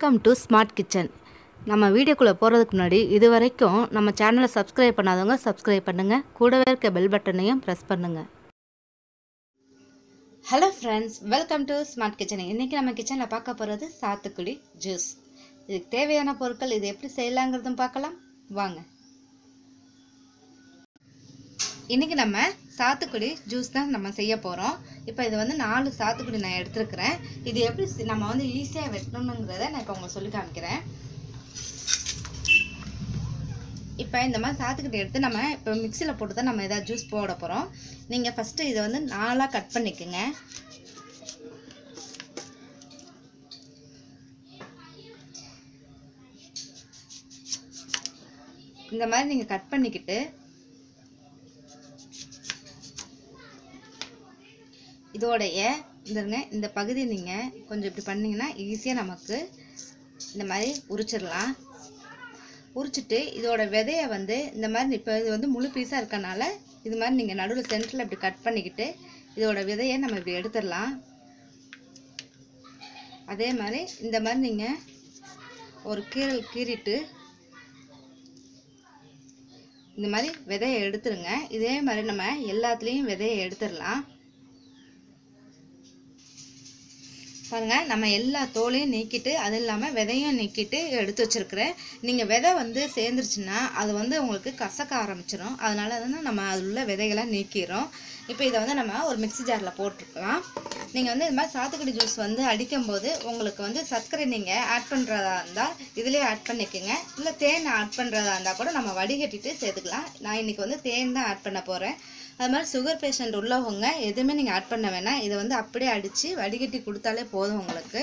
Welcome to smart kitchen நம்ம வீடியோக்குள்ளே போகிறதுக்கு முன்னாடி இது வரைக்கும் நம்ம சேனலை சப்ஸ்கிரைப் பண்ணாதவங்க சப்ஸ்கிரைப் பண்ணுங்கள் கூடவே இருக்க பெல் பட்டனையும் ப்ரெஸ் பண்ணுங்கள் hello friends welcome to smart kitchen இன்றைக்கி நம்ம கிச்சனில் பார்க்க போகிறது சாத்துக்குடி ஜூஸ் இதுக்கு தேவையான பொருட்கள் இது எப்படி செய்யலாங்கிறதும் பார்க்கலாம். வாங்க. இன்றைக்கி நம்ம சாத்துக்குடி ஜூஸ் தான் நம்ம செய்ய போகிறோம் இப்போ இது வந்து நாலு சாத்துக்குடி நான் எடுத்துருக்கிறேன். இது எப்படி நம்ம வந்து ஈஸியாக வெட்டணுங்கிறத நான் இப்போ உங்களுக்கு சொல்லி காமிக்கிறேன். இப்போ இந்த மாதிரி சாத்துக்குடி எடுத்து நம்ம இப்போ மிக்சியில் போட்டு தான் நம்ம எதாவது ஜூஸ் போட போகிறோம் நீங்கள் ஃபஸ்ட்டு இதை வந்து நாலாக கட் பண்ணிக்கோங்க. இந்த மாதிரி நீங்கள் கட் பண்ணிக்கிட்டு இதோடைய இந்தங்க இந்த பகுதி நீங்கள் கொஞ்சம் இப்படி பண்ணிங்கன்னா ஈஸியாக நமக்கு இந்த மாதிரி உரிச்சிடலாம். உரிச்சிட்டு இதோட விதைய வந்து இந்த மாதிரி இப்போ இது வந்து முழு பீஸாக இருக்கனால இது மாதிரி நீங்கள் நடுவில் சென்டரில் இப்படி கட் பண்ணிக்கிட்டு இதோட விதையை நம்ம இப்படி எடுத்துடலாம். அதே மாதிரி இந்த மாதிரி நீங்கள் ஒரு கீரல் கீறிட்டு இந்த மாதிரி விதையை எடுத்துருங்க. இதே மாதிரி நம்ம எல்லாத்துலேயும் விதையை எடுத்துடலாம். பாருங்கள் நம்ம எல்லா தோலையும் நீக்கிட்டு அது இல்லாமல் விதையும் நீக்கிட்டு எடுத்து வச்சுருக்கிறேன் நீங்கள் விதை வந்து சேர்ந்துருச்சுன்னா அது வந்து உங்களுக்கு கசக்க ஆரம்பிச்சிடும் அதனால வந்து நம்ம அதில் உள்ள விதைகளை நீக்கிறோம். இப்போ இதை வந்து நம்ம ஒரு மிக்ஸி ஜாரில் போட்டிருக்கலாம் நீங்கள் வந்து இது மாதிரி சாத்துக்குடி ஜூஸ் வந்து அடிக்கும்போது உங்களுக்கு வந்து சர்க்கரை நீங்கள் ஆட் பண்ணுறதா இருந்தால் இதுலேயே ஆட் பண்ணிக்கோங்க. இல்லை தேன் ஆட் பண்ணுறதா இருந்தால் கூட நம்ம வடிகட்டிட்டு சேர்த்துக்கலாம். நான் இன்றைக்கி வந்து தேன் தான் ஆட் பண்ண போகிறேன் அது மாதிரி சுகர் பேஷண்ட் உள்ளவங்க எதுவுமே நீங்கள் ஆட் பண்ண வேணாம். இதை வந்து அப்படியே அடித்து வடிகட்டி கொடுத்தாலே போதும் உங்களுக்கு.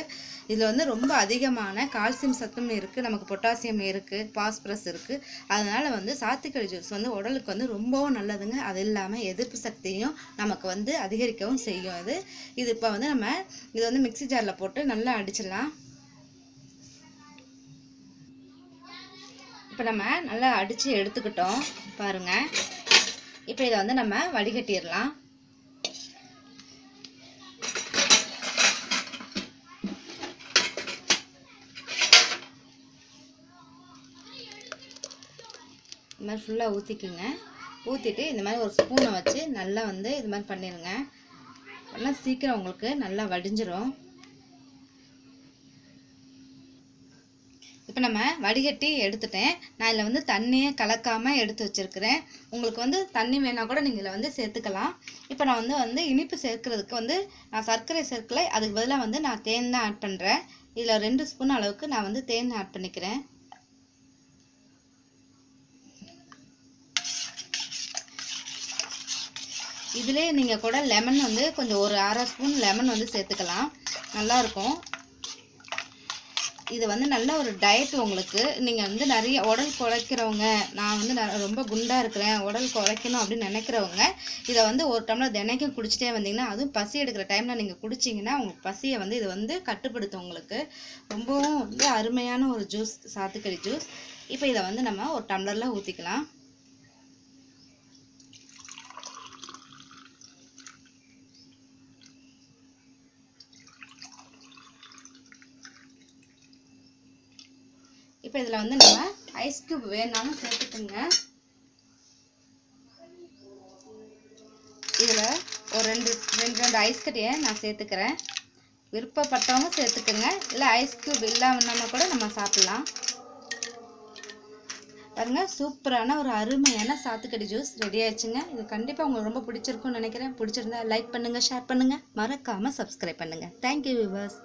இதில் வந்து ரொம்ப அதிகமான கால்சியம் சத்தும் இருக்குது நமக்கு பொட்டாசியம் இருக்குது பாஸ்பரஸ் இருக்குது அதனால் வந்து சாத்துக்குடி ஜூஸ் வந்து உடலுக்கு வந்து ரொம்பவும் நல்லதுங்க. அது இல்லாமல் எதிர்ப்பு சக்தியும் நமக்கு வந்து அதிகரிக்கவும் செய்யும் இது இது இப்போ வந்து நம்ம இது வந்து மிக்ஸி ஜாரில் போட்டு நல்லா அடிச்சிடலாம். இப்போ நம்ம நல்லா அடித்து எடுத்துக்கிட்டோம். பாருங்கள் இப்போ இதை வந்து நம்ம வடிகட்டிடலாம் இது மாதிரி ஃபுல்லாக ஊற்றிக்குங்க ஊற்றிட்டு இந்த மாதிரி ஒரு ஸ்பூனை வச்சு நல்லா வந்து இது மாதிரி பண்ணிடுங்க நல்லா சீக்கிரம் உங்களுக்கு நல்லா வடிஞ்சிரும். இப்போ நம்ம வடிகட்டி எடுத்துட்டேன். நான் இதில் வந்து தண்ணியே கலக்காமல் எடுத்து வச்சுருக்கிறேன். உங்களுக்கு வந்து தண்ணி வேணால் கூட நீங்கள் இதில் வந்து சேர்த்துக்கலாம். இப்போ நான் வந்து வந்து இனிப்பு சேர்க்கறதுக்கு வந்து நான் சர்க்கரை சேர்க்கலை. அதுக்கு பதிலாக வந்து நான் தேன் தான் ஆட் பண்ணுறேன் இதில் ரெண்டு ஸ்பூன் அளவுக்கு நான் வந்து தேன் ஆட் பண்ணிக்கிறேன். இதிலே நீங்கள் கூட லெமன் வந்து கொஞ்சம் ஒரு அரை ஸ்பூன் லெமன் வந்து சேர்த்துக்கலாம். நல்லாயிருக்கும் இது வந்து நல்ல ஒரு டயட் உங்களுக்கு. நீங்கள் வந்து நிறைய உடல் குறைக்கிறவங்க நான் வந்து ந- ரொம்ப குண்டாக இருக்கிறேன் உடல் குறைக்கணும் அப்படின்னு நினைக்கிறவங்க இதை வந்து ஒரு டம்ளர் தினைக்கும் குடிச்சிட்டே வந்தீங்கன்னா அதுவும் பசி எடுக்கிற டைமில் நீங்கள் குடிச்சிங்கன்னா உங்களுக்கு பசியை வந்து இது வந்து கட்டுப்படுத்தும் உங்களுக்கு. ரொம்பவும் வந்து அருமையான ஒரு ஜூஸ் சாத்துக்கடி ஜூஸ் இப்போ இதை வந்து நம்ம ஒரு டம்ளரில் ஊற்றிக்கலாம் இப்போ இதில் வந்து நம்ம ஐஸ் கியூப் வேணாலும் சேர்த்துக்கோங்க. இதில் ஒரு ரெண்டு ரெண்டு ரெண்டு ஐஸ் கட்டியை நான் சேர்த்துக்கிறேன். விருப்பப்பட்டவங்க சேர்த்துக்கோங்க. இல்லை ஐஸ் கியூப் இல்லாமல் கூட நம்ம சாப்பிட்லாம். பாருங்க சூப்பரான ஒரு அருமையான சாத்துக்கடி ஜூஸ் ரெடி ஆயிடுச்சுங்க. இது கண்டிப்பாக உங்களுக்கு ரொம்ப பிடிச்சிருக்கும்னு நினைக்கிறேன். பிடிச்சிருந்தா லைக் பண்ணுங்கள் ஷேர் பண்ணுங்கள் மறக்காமல் சப்ஸ்கிரைப் பண்ணுங்கள் தேங்க்யூ விவர்ஸ்